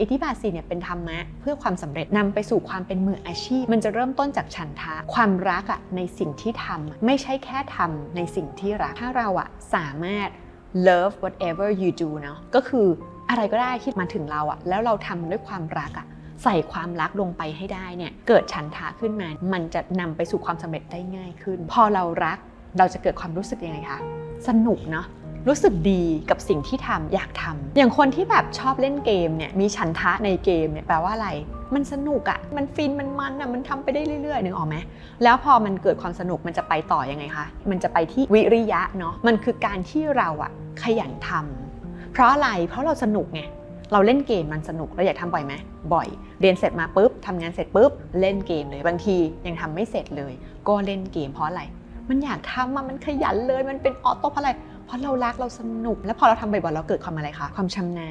อิทธิบาทสีเนี่ยเป็นธรรมะเพื่อความสำเร็จนำไปสู่ความเป็นมืออาชีพ มันจะเริ่มต้นจากฉันทะ ความรักอะในสิ่งที่ทำอะไม่ใช่แค่ทำในสิ่งที่รัก ถ้าเราอะสามารถ love whatever you do เนาะก็คืออะไรก็ได้ที่มาถึงเราอะแล้วเราทำด้วยความรักอะใส่ความรักลงไปให้ได้เนี่ยเกิดฉันทะขึ้นมา มันจะนำไปสู่ความสำเร็จได้ง่ายขึ้น พอเรารักเราจะเกิดความรู้สึกยังไงคะสนุกเนาะ รู้สึกดีกับสิ่งที่ทำอยากทำอย่างคนที่แบบชอบเล่นเกมเนี่ยมีฉันทะในเกมเนี่ยแปลว่าอะไร มันสนุกอะ่ะมันฟินมันมันอะมันทำไปได้เรื่อยๆนึกออกไหมแล้วพอมันเกิดความสนุกมันจะไปต่อยังไงคะมันจะไปที่วิริยะเนาะมันคือการที่เราอะขยันทำเพราะอะไรเพราะเราสนุกไงเราเล่นเกมมันสนุกเราอยากทำบ่อยไหมบ่อย เรียนเสร็จมาปุ๊บทำงานเสร็จปุ๊บเล่นเกมเลยบางทียังทำไม่เสร็จเลย ก็เล่นเกมเพราะอะไร มันอยากทำอะมันขยันเลย มันเป็นออโต้เพราะอะไร เพราะเรารักเราสนุก แล้วพอเราทำบ่อยๆเราเกิดความอะไรคะ ความชำนาญ